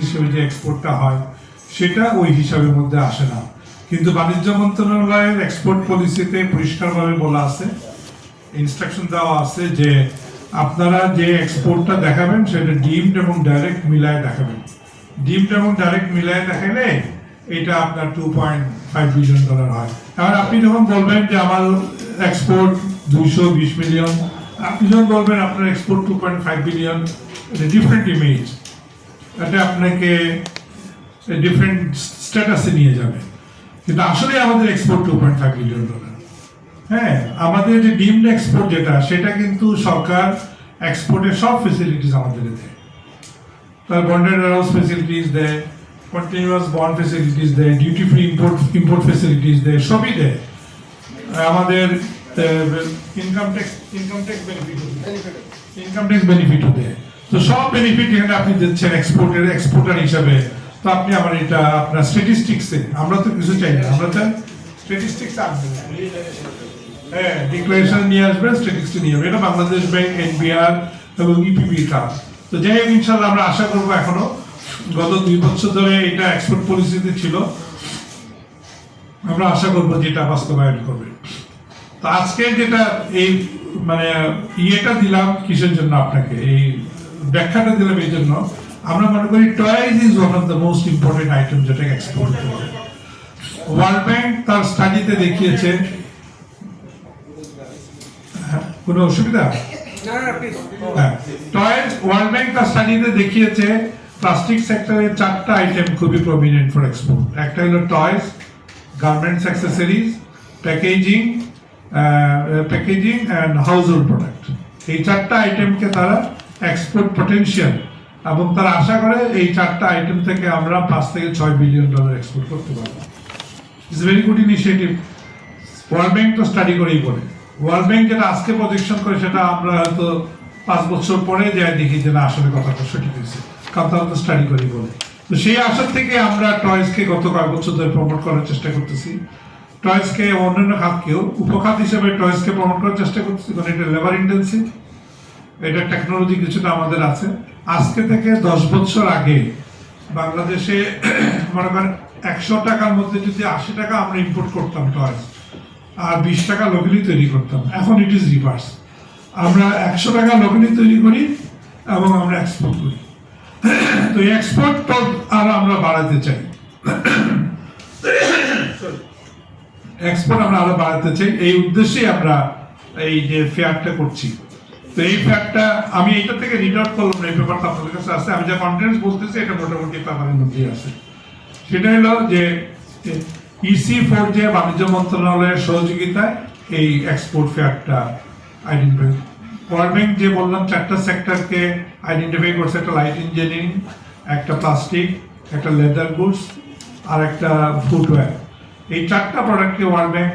হিসেবে যে এক্সপোর্টটা হয়, সেটা ওই হিসাবের মধ্যে আসে না। কিন্তু বাণিজ্য মন্ত্রণালয়ের এক্সপোর্ট পলিসিতে পরিষ্কারভাবে বলা আছে ইনস্ট্রাকশন দেওয়া আছে যে আপনারা যে এক্সপোর্টটা দেখাবেন, সেটা ডিমড এবং ডাইরেক্ট মিলায় দেখাবেন। ডিমড এবং ডাইরেক্ট মিলায় দেখালে এটা আপনার two point five billion dollar হয়। এবার আপনি যখন বলবেন যে আমার এক্সপোর্ট দুইশো বিশ মিলিয়ন আপনি যখন বলবেন আপনার export two point five billion different image এটা আপনাকে ডিফারেন্ট স্ট্যাটাসে নিয়ে যাবে। কিন্তু আসলে আমাদের export two point five billion dollar হ্যাঁ আমাদের যে ডিমড এক্সপোর্ট যেটা সেটা কিন্তু সরকার এক্সপোর্টের সব ফেসিলিটিস আমাদের দেয়। তার বন্ডেড হাউস ফেসিলিটিস দেয় কন্টিনিউয়াস বন্ড ফেসিলিটিস দেয় duty free import import facilities দেয় সবই দেয়। আমাদের income tax income tax benefit income tax বেনিফিটও দেয়। তো সব বেনিফিট এখানে আপনি দিচ্ছেন এক্সপোর্টের এক্সপোর্টার হিসাবে। তো আপনি আমার এটা, আপনার স্ট্যাটিস্টিক্সে আমরা তো কিছু চাই না, আমরা চাই স্ট্যাটিস্টিক্স আনবেন হ্যাঁ ডিক্লারেশন নিয়ে আসবেন স্ট্যাটিস্টিক্স নিয়ে আসবেন। এটা বাংলাদেশ ব্যাংক এনবিআর এবং ইপিপির কাজ। তো যাই হোক, ইনশাল্লাহ আমরা আশা করব এখনও। গত দুই বছর ধরে এটা এক্সপোর্ট পলিসিতে ছিল। আমরা আশা করব যেটা বাস্তবায়ন করবে। তো আজকে যেটা এই মানে ইয়েটা দিলাম কিসের জন্য আপনাকে? এই ব্যাখ্যাটা দিলাম এই জন্য। আমরা মনে করি toys is one of the most important item যেটা এক্সপোর্ট করে। ওয়ার্ল্ড ব্যাংক তার স্টাডিতে দেখিয়েছে। হ্যাঁ, কোনো অসুবিধা? টয়েজ ওয়ার্ল্ড ব্যাংক তার স্টাডিতে দেখিয়েছে প্লাস্টিক সেক্টরের চারটা আইটেম খুবই প্রমিনেন্ট ফর এক্সপোর্ট একটা হলো toys garments accessories packaging packaging and household product এই চারটা আইটেমকে তারা এক্সপোর্ট পটেনশিয়াল এবং তারা আশা করে এই চারটা আইটেম থেকে আমরা পাঁচ থেকে ছয় বিলিয়ন ডলার এক্সপোর্ট করতে পারব। It's very good initiative world bank তো স্টাডি করেই বলে। ওয়ার্ল্ড ব্যাংক যেটা আজকে প্রজেকশন করে সেটা আমরা হয়তো পাঁচ বছর পরে যাই দেখি যে না, আসলে কথাটা সঠিক হয়েছে। কারণ তারা তো স্টাডি করেই বলে। তো সেই আশা থেকে আমরা টয়েসকে গত কয়েক বছর ধরে প্রমোট করার চেষ্টা করতেছি। টয়েসকে অন্যান্য খাতকেও উপখাত হিসেবে টয়েসকে প্রমোট করার চেষ্টা করতেছি। কারণ এটা লেবার ইন্টেন্সিভ এটা টেকনোলজি কিছুটা আমাদের আছে। আজকে থেকে দশ বছর আগে বাংলাদেশে মনে করেন একশো টাকার মধ্যে যদি আশি টাকা আমরা ইম্পোর্ট করতাম টয়েস আর বিশ টাকা লোকেলি তৈরি করতাম। এখন ইট ইজ রিভার্স আমরা একশো টাকা লোকেলি তৈরি করি এবং আমরা এক্সপোর্ট করি। তো এক্সপোর্ট আর আমরা বাড়াতে চাই। এক্সপোর্ট আমরা আরও বাড়াতে চাই। এই উদ্দেশ্যেই আমরা এই যে ফেয়ারটা করছি। তো এই ফেয়ারটা আমি এটা থেকে রিড আউট করলাম এই পেপারটা আপনাদের কাছে আছে। আমি যা কন্টেন্টস বলতেছি, এটা মোটামুটি পেপারের মধ্যেই আছে। সেটা হলো যে ইসি ফোর যে বাণিজ্য মন্ত্রণালয়ের সহযোগিতায় এই এক্সপোর্ট ফেয়ারটা আইডেন্টিফাই ব্যাংক যে বললাম, চারটা সেক্টরকে আইডেন্টিফাই করছে। একটা লাইট ইঞ্জিনিয়ারিং একটা প্লাস্টিক একটা লেদার গুডস আর একটা ফুটওয়্যার এই চারটা প্রোডাক্টকে ওয়ার্ল্ড ব্যাংক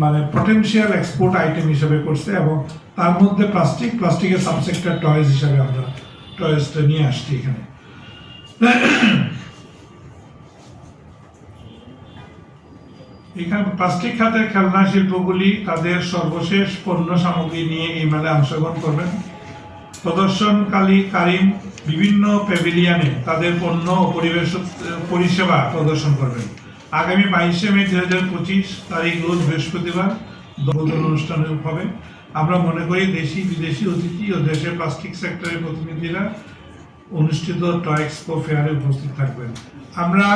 মানে পটেনশিয়াল এক্সপোর্ট আইটেম হিসেবে করছে এবং তার মধ্যে প্লাস্টিক প্লাস্টিকের সাবসেক্টর টয়েস হিসাবে আমরা টয়েসটা নিয়ে আসছি এখানে। এখানে প্লাস্টিক খাতের খেলনা শিল্পগুলি তাদের সর্বশেষ পণ্য সামগ্রী নিয়ে এই মেলায় অংশগ্রহণ করবেন। প্রদর্শনকারী কারিম বিভিন্ন প্যাভিলিয়নে তাদের পণ্য ও পরিবেশ, পরিষেবা প্রদর্শন করবেন। আগামী বাইশে মে দু হাজার পঁচিশ তারিখ রোজ বৃহস্পতিবার উদ্বোধন অনুষ্ঠান হবে আমরা মনে করি দেশি, বিদেশি অতিথি ও দেশের প্লাস্টিক সেক্টরের প্রতিনিধিরা অনুষ্ঠিত টয় এক্সপো ফেয়ারে উপস্থিত থাকবেন। আমরা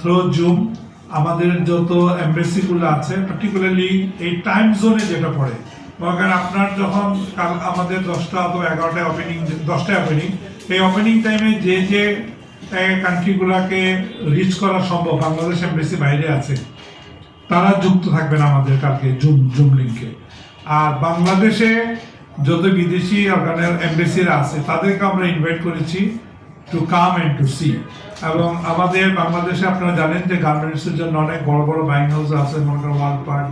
থ্রো জুম আমাদের যত এমবেসিগুলো আছে পার্টিকুলারলি এই টাইম জোনে যেটা পড়ে মনে আপনার যখন কাল আমাদের দশটা অথবা এগারোটায় ওপেনিং দশটায় ওপেনিং এই ওপেনিং টাইমে যে যে কান্ট্রিগুলোকে রিচ করা সম্ভব বাংলাদেশ এমবেসি বাইরে আছে তারা যুক্ত থাকবেন আমাদের কালকে জুম জুম লিঙ্কে আর বাংলাদেশে যত বিদেশি অর্গানের এমবেসিরা আছে তাদেরকে আমরা ইনভাইট করেছি to come and to see এবং আমাদের বাংলাদেশে আপনারা জানেন যে গার্মেন্টসের জন্য অনেক বড় বড় বাইং হাউস আছে মনে করেন ওয়ালপার্ট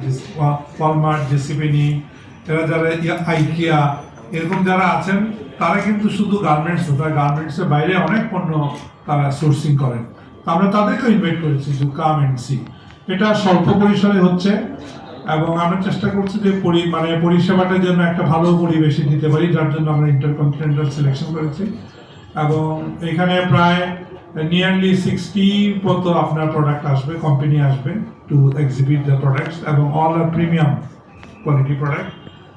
ওয়ালমার্ট জেসিপিনি এরা যারা আইকিয়া এরকম যারা আছেন তারা কিন্তু শুধু গার্মেন্টস তারা গার্মেন্টসের বাইরে অনেক পণ্য তারা সোর্সিং করেন। আমরা তাদেরকেও ইনভাইট করেছি টু কাম অ্যান্ড সি এটা স্বল্প পরিসরে হচ্ছে এবং আমরা চেষ্টা করছি যে পরি মানে পরিষেবাটার জন্য একটা ভালো পরিবেশে দিতে পারি, যার জন্য আমরা ইন্টারকন্টিনেন্টাল সিলেকশন করেছি। এবং এখানে প্রায় নিয়ারলি সিক্সটি মতো আপনার প্রোডাক্ট আসবে কোম্পানি আসবে টু এক্সিবিট দ্য প্রোডাক্টস এবং অল আর প্রিমিয়াম কোয়ালিটি প্রোডাক্ট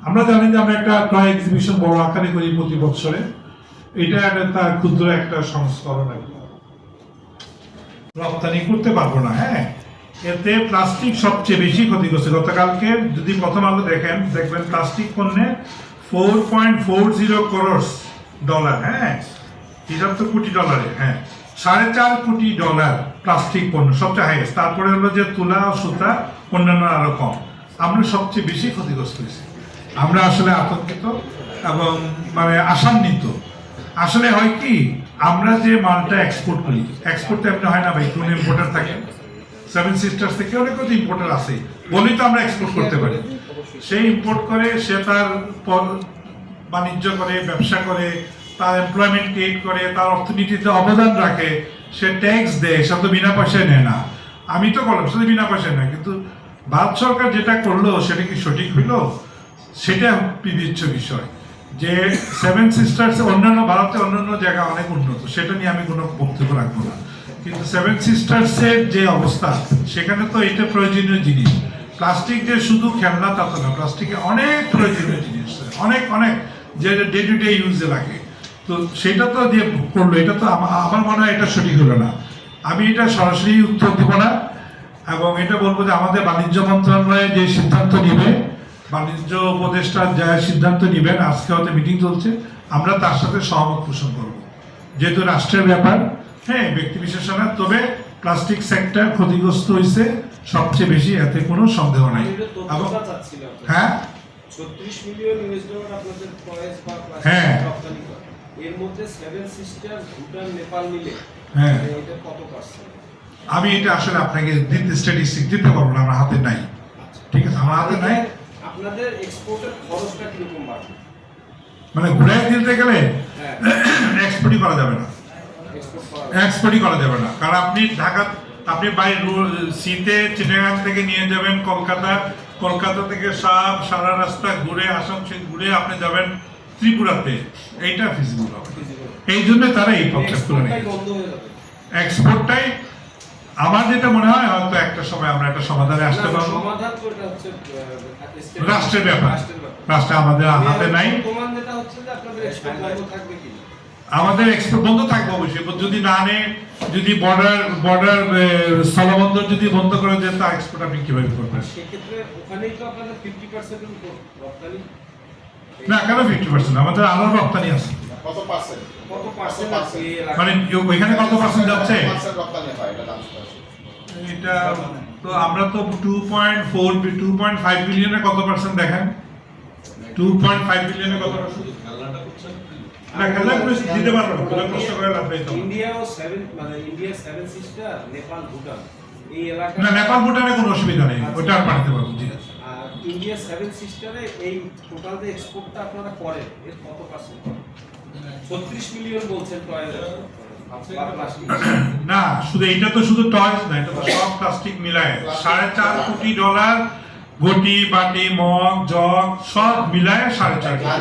আমরা জানি যে আমরা একটা টয় এক্সিবিশন বড় আকারে করি প্রতি বছরে। এটা তার ক্ষুদ্র একটা সংস্করণ আর। রপ্তানি করতে পারব না হ্যাঁ? এতে প্লাস্টিক সবচেয়ে বেশি ক্ষতিগ্রস্ত। গতকালকে যদি প্রথম আলো দেখেন, দেখবেন প্লাস্টিক পণ্যে four point four zero crores dollar হ্যাঁ? হিসাব তো কোটি ডলারে হ্যাঁ? সাড়ে চার কোটি ডলার প্লাস্টিক পণ্য, সবচেয়ে হাইয়েস্ট তারপরে হলো যে তুলা, সুতা, অন্যান্য আরও কম। আমরা সবচেয়ে বেশি ক্ষতিগ্রস্ত হয়েছি। আমরা আসলে আতঙ্কিত এবং মানে আশান্বিত। আসলে হয় কি, আমরা যে মালটা এক্সপোর্ট করি এক্সপোর্ট তো এমনি হয় না ভাই, কোন ইম্পোর্টার থাকে সেভেন সিস্টার্স থেকে অনেক কত ইম্পোর্টার আছে, বলেই তো আমরা এক্সপোর্ট করতে পারি। সে ইম্পোর্ট করে, সে তার বাণিজ্য করে, ব্যবসা করে, তার এমপ্লয়মেন্ট ক্রিয়েট করে, তার অর্থনীতিতে অবদান রাখে, সে ট্যাক্স দেয়, সে তো বিনা পয়সায় নেয় না। আমি তো করলাম শুধু বিনা পয়সায় নেয়, কিন্তু ভারত সরকার যেটা করল, সেটা কি সঠিক হইল? সেটা বিবেচ্য বিষয়। যে সেভেন সিস্টার্স অন্যান্য ভারতে অন্যান্য জায়গা অনেক উন্নত, সেটা নিয়ে আমি কোনো বক্তব্য রাখব না। কিন্তু সেভেন সিস্টার্সের যে অবস্থা, সেখানে তো এটা প্রয়োজনীয় জিনিস। প্লাস্টিক যে শুধু খেলনা তা তো না, প্লাস্টিকে অনেক প্রয়োজনীয় জিনিস, অনেক অনেক, যে ডে টু ডে ইউজে লাগে। তো সেটা তো যে করল, এটা তো আমার মনে হয় এটা সঠিক হলো না। আমি এটা সরাসরি উত্তর দেবো না, এবং এটা বলব যে আমাদের বাণিজ্য মন্ত্রণালয়ে যে সিদ্ধান্ত নিবে বাণিজ্য উপদেষ্টা যা সিদ্ধান্ত নেবেন আজকে হয়তো মিটিং চলছে আমরা তার সাথে সহমত পোষণ করব। যেহেতু রাষ্ট্রের ব্যাপার হ্যাঁ ব্যক্তি বিশেষ না তবে প্লাস্টিক সেক্টর ক্ষতিগ্রস্ত হয়েছে সবচেয়ে বেশি এতে কোনো সন্দেহ নাই। এবং হ্যাঁ? 36 মিলিয়ন ইউএস ডলার আপনাদের ফরেজ বা প্লাস্টিক হ্যাঁ। এর মধ্যে সেভেন সিস্টার্স ভুটান নেপাল মিলে হ্যাঁ। এটা কত পার্সেন্ট আমি এটা আসলে আপনাকে দিতে স্ট্যাটিস্টিক দিতে পারব না আমার হাতে নাই। ঠিক আছে আমার হাতে নাই। আপনাদের এক্সপোর্টের খরচটা কীরকম বাড়বে? মানে ঘুরে দিতে গেলে হ্যাঁ। এক্সপোর্টই করা যাবে না। এক্সপোর্টই করা যাবে না। কারণ আপনি ঢাকা আপনি বাই শীতে চিটাগাং থেকে নিয়ে যাবেন কলকাতা কলকাতা থেকে সব সারা রাস্তা ঘুরে আসানসোল ঘুরে আপনি যাবেন ত্রিপুরাতে। এইটা ফিজিবল হবে। এই জন্য তারা এই পদক্ষেপগুলো হয়ে এক্সপোর্টটাই আমার যেটা মনে হয় হয়তো একটা সময় আমরা একটা সমাধানে আসতে পারব। রাষ্ট্রের ব্যাপার। রাষ্ট্রে আমাদের হাতে নাই। আমাদের এক্সপোর্ট বন্ধ থাকবে অবশ্যই যদি না আনে যদি বর্ডার বর্ডার স্থলবন্দর যদি বন্ধ করে দেন তা এক্সপোর্ট আপনি কীভাবে করবেন? সেক্ষেত্রে ওখানেই তো আপনাদের ফিফটি পার্সেন্ট রপ্তানি। না কেন ফিফটি পার্সেন্ট আমাদের আরও রপ্তানি আছে। কত পার্সেন্ট কত পার্সেন্ট আছে মানে? ওইখানে কত পার্সেন্ট যাচ্ছে? রপ্তানি হয় এটা এটা তো আমরা তো two point four two point five বিলিয়নে কত পার্সেন্ট দেখেন? টু পয়েন্ট ফাইভ বিলিয়নে কত পার্সেন্ট না খেলা দিতে পারব না প্রশ্ন করে লাভ নেই তো। ইন্ডিয়াও সেভেন মানে India seven sister Nepal Bhutan এই এলাকা না নেপাল ভুটানে কোনো অসুবিধা নেই ওটা আর পাঠাতে পারব জি আর ইন্ডিয়া সেভেন সিস্টারে এই টোটাল যে এক্সপোর্টটা আপনারা করেন এর কত পার্সেন্ট ছত্রিশ মিলিয়ন বলছেন টয়েল না শুধু এটা তো শুধু টয়স না এটা তো সব প্লাস্টিক মিলায়। সাড়ে চার কোটি ডলার ঘটি বাটি মগ জগ সব মিলায় সাড়ে চার কোটি।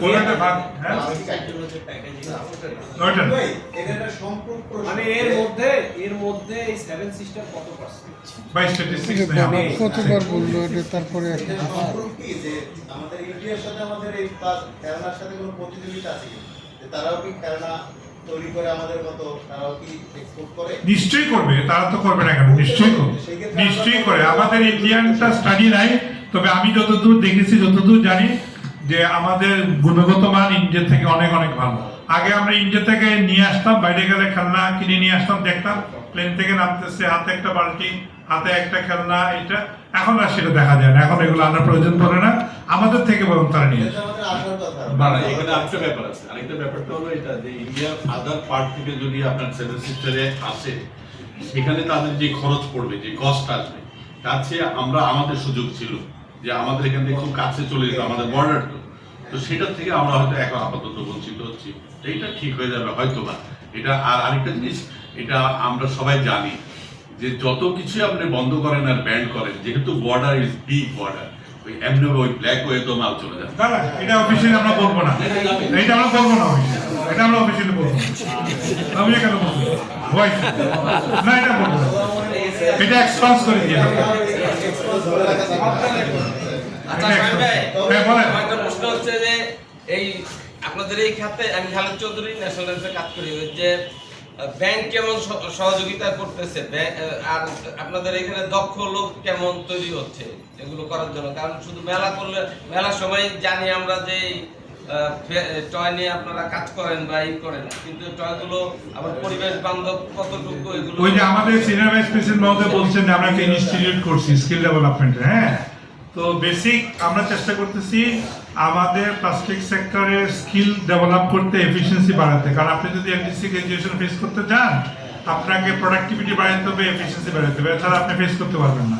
কোনো একটা ভাগ হ্যাঁ? মানে এর মধ্যে এর মধ্যে এই সেভেন সিস্টার কত পার্সেন্ট বাই স্ট্যাটিস্টিক্স নেই আমি- কতবার বলল এটা তারপরে একটা এটা কথা। সম্পূর্ণ কি যে আমাদের ইন্ডিয়ার সাথে আমাদের এই খেলনার সাথে কোনো প্রতিযোগিতা আছে তারাও কি খেলনা তৈরি করে আমাদের মতো তারাও কি এক্সপোর্ট করে? নিশ্চয়ই করবে তারা তো করবে না কেন? নিশ্চয়ই করবে। নিশ্চয়ই করে। আমাদের ইন্ডিয়ানটা স্টাডি নাই তবে আমি যতদূর দেখেছি যতদূর জানি যে আমাদের গুণগত মান ইন্ডিয়া থেকে অনেক অনেক ভালো। আগে আমরা ইন্ডিয়া থেকে নিয়ে আসতাম বাইরে গেলে খেলনা কিনে নিয়ে আসতাম দেখতাম প্লেন থেকে নামতেছে হাতে একটা বালতি হাতে একটা খেলনা এটা এখন আর সেটা দেখা যায় না। এখন এগুলো আনার প্রয়োজন পড়ে না। আমাদের থেকে বরং তারা নিয়ে এখানে আরেকটা ব্যাপার আছে। আরেকটা ব্যাপারটা হলো এটা যে ইন্ডিয়ার আদার পার্ট থেকে যদি আপনার সেভেন সিস্টারে আসে সেখানে তাদের যে খরচ পড়বে যে কস্ট আসবে তার চেয়ে আমরা আমাদের সুযোগ ছিল যে আমাদের এখান থেকে খুব কাছে চলে যেত আমাদের বর্ডার তো। তো সেটার থেকে আমরা হয়তো এখন আপাতত বঞ্চিত হচ্ছি। এইটা ঠিক হয়ে যাবে হয়তো বা এটা আর আরেকটা জিনিস এটা আমরা সবাই জানি যে যত কিছু আপনি বন্ধ করেন আর ব্যান্ড করেন যেহেতু বর্ডার ইজ বিগ বর্ডার ওই এমনি ওই ব্ল্যাক ওয়ে তো মাল চলে যাবে। দাদা এটা অফিসিয়ালি আমরা বলব না। এটা আমরা বলব না এটা আমরা অফিসিয়ালি বলব না। আমি কেন বলব? ভয়েস না এটা বলব না। এটা এক্সপান্স করে দিয়ে আচ্ছা হ্যাঁ একটা প্রশ্ন হচ্ছে যে এই আপনাদের এই খাতে আমি খালেদ চৌধুরী ন্যাশনাল কাজ করি যে ব্যাংক কেমন সহযোগিতা করতেছে? আর আপনাদের এখানে দক্ষ লোক কেমন তৈরি হচ্ছে এগুলো করার জন্য? কারণ শুধু মেলা করলে মেলার সময় জানি আমরা যে টয় নিয়ে আপনারা কাজ করেন বা ই করেন, কিন্তু টয়গুলো আবার পরিবেশ বান্ধব কতটুকু এগুলো ওই যে আমাদের সিনিয়র ভাইস প্রেসিডেন্ট মহোদয় বলছেন যে আমরা একটা ইনস্টিটিউট করছি স্কিল ডেভেলপমেন্ট হ্যাঁ? তো বেসিক আমরা চেষ্টা করতেছি আমাদের প্লাস্টিক সেক্টরে স্কিল ডেভেলপ করতে এফিসিয়েন্সি বাড়াতে। কারণ আপনি যদি এফডিসি গ্রাজুয়েশন ফেস করতে চান, আপনাকে প্রোডাক্টিভিটি বাড়াতে হবে এফিসিয়েন্সি বাড়াতে হবে। তাহলে আপনি ফেস করতে পারবেন না।